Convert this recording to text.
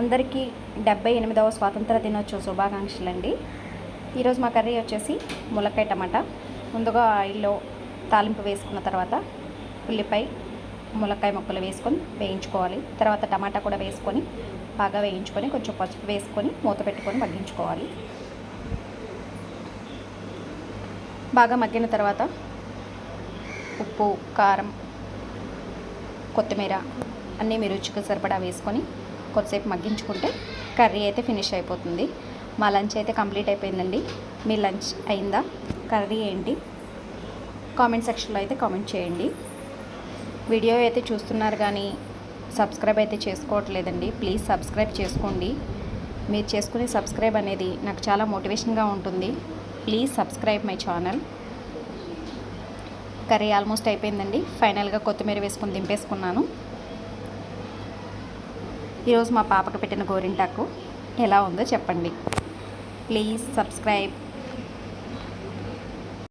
అందరికీ డెబ్బై ఎనిమిదవ స్వాతంత్ర దినోత్సవ శుభాకాంక్షలు అండి ఈరోజు మా కర్రీ వచ్చేసి ములక్కాయ టమాటా. ముందుగా ఆయిల్లో తాలింపు వేసుకున్న తర్వాత ఉల్లిపాయ ములక్కాయ ముక్కలు వేసుకొని వేయించుకోవాలి. తర్వాత టమాటా కూడా వేసుకొని బాగా వేయించుకొని కొంచెం పసుపు వేసుకొని మూత పెట్టుకొని మగ్గించుకోవాలి. బాగా మగ్గిన తర్వాత ఉప్పు కారం కొత్తిమీర అన్నీ మీ రుచికి సరిపడా వేసుకొని కొద్దిసేపు మగ్గించుకుంటే కర్రీ అయితే ఫినిష్ అయిపోతుంది. మా లంచ్ అయితే కంప్లీట్ అయిపోయిందండి. మీ లంచ్ అయిందా? కర్రీ ఏంటి? కామెంట్ సెక్షన్లో అయితే కామెంట్ చేయండి. వీడియో అయితే చూస్తున్నారు కానీ సబ్స్క్రైబ్ అయితే చేసుకోవట్లేదండి. ప్లీజ్ సబ్స్క్రైబ్ చేసుకోండి. మీరు చేసుకునే సబ్స్క్రైబ్ అనేది నాకు చాలా మోటివేషన్గా ఉంటుంది. Please subscribe my channel. Curry almost అయిపోయిందండి. ఫైనల్గా కొత్తిమీర వేసుకొని దింపేసుకున్నాను. ఈరోజు మా పాపకు పెట్టిన గోరింటాకు ఎలా ఉందో చెప్పండి. Please subscribe.